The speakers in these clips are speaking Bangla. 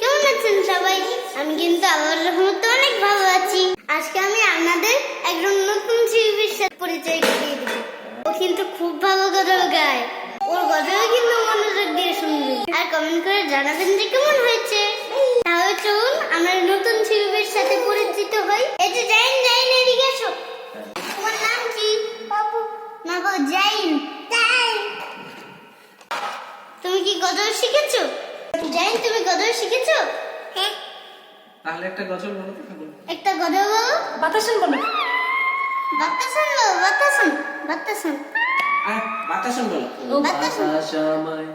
কেমন আছেন সবাই? আমি কিন্তু অনেক ভালো আছি। আজকে আমি আপনাদের একজন নতুন শিল্পীর সাথে পরিচয় করিয়ে ও কিন্তু খুব ভালো গজল গায়। ওর গজল কিন্তু মনোযোগ দিয়ে শুনবেন। আর কমেন্ট করে জানাবেন যে কেমন হয়েছে। জাইন তুমি গজল শিখেছো? হ্যাঁ। তাহলে একটা গজল বলো তো? একটা গজল বলো। বাতাসন বলো। বাতাসান বলো বাতাসান বাতাসান। আয়, বাতাসন বলো। ও বাতাসান। বাতাসামায়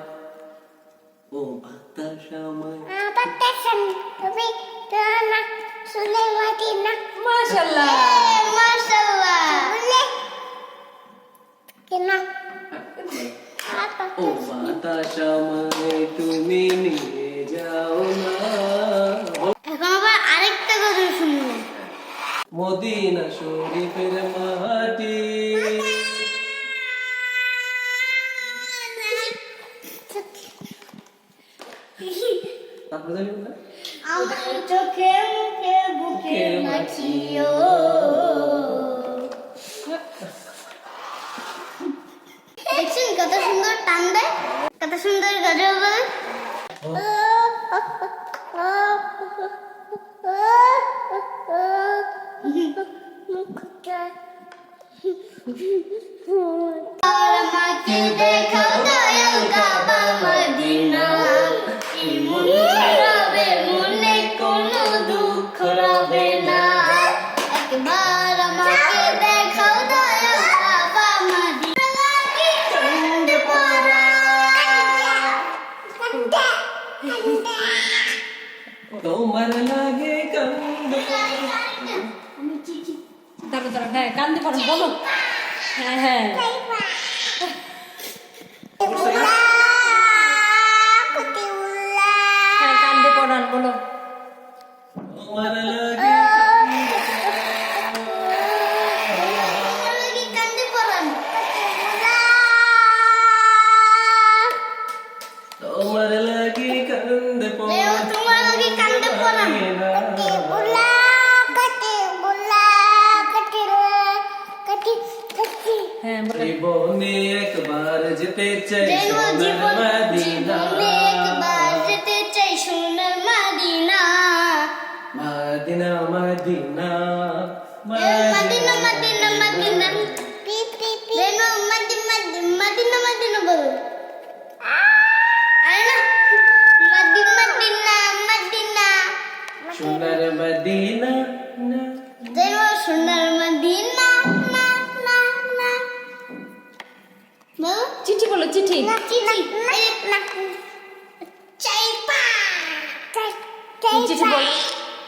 ও বাতাসামায়। বাতাসান তুমি না শুনে মাটি না। মাশাআল্লাহ। মাশাআল্লাহ। বলে কেন? ও বাতাসামায় তুমি নিয়ে যাও না। এখন আবার আরেকটা গজল শুনব। মদিনা শরীফের মাটি। চোখে মুখে বুকে মাছিও দেখছেন কত সুন্দর টান দেয় কত সুন্দর গজল বলে আর আমাকে দেখাও দয়াল কাবা মদিনা মনে কোনো দুঃখ রবে তোমার লাগে কান্দ দাঁড়ো দাঁড়ো হ্যাঁ কান্দে পারো বলো হ্যাঁ হ্যাঁ কান্দে পড়ান বলো তোমার লাগি হ্যাঁ বলো। জীবনে একবার যেতে চাই সোনার মদিনা। একবার যেতে চাই সোনার Medina. Medina Medina Medina. Medina Medina যেন মাদি মাদি বলো চিঠি? চিঠি। বলো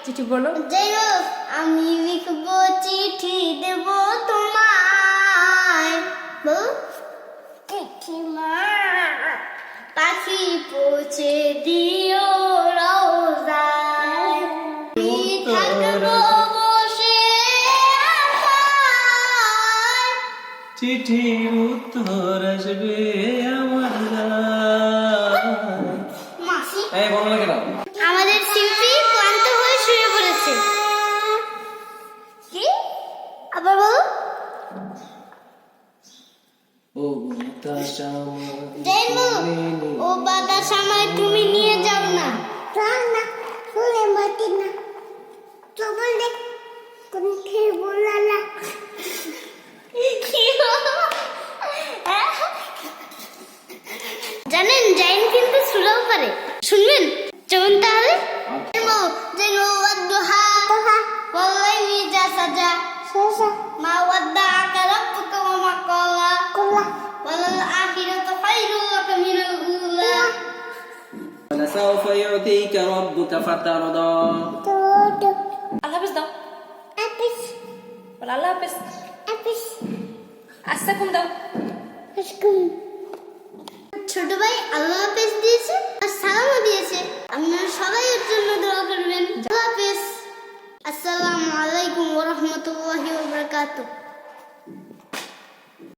চিঠি বলো। যাই হোক আমি লিখব চিঠি দেব তোমায়। চিঠি মা পাখি পৌঁছে দিও রওজায়। আমি থাকব চিঠির উত্তর আসবে। আবার বলো ও বাতাসা ও বাতাস আমায় তুমি নিয়ে যাও না। না শুনে মাটি না। তো বললে কোন খেয়ে বলালা জানেন জাইন কিন্তু সুরাও পারে। শুনবেন? ولسوف يعطيك ربك فترضى আল্লাহ হাফেজ দাও বলো আল্লাহ হাফেজ আচ্ছা কোন দাও ছোট ভাই আল্লাহ হাফেজ দিয়েছে আর সালামও দিয়েছে আপনারা সবাই এর জন্য দোয়া করবেন আল্লাহ হাফেজ আসসালামু আলাইকুম ওয়া রাহমাতুল্লাহি ওয়া বারাকাতুহু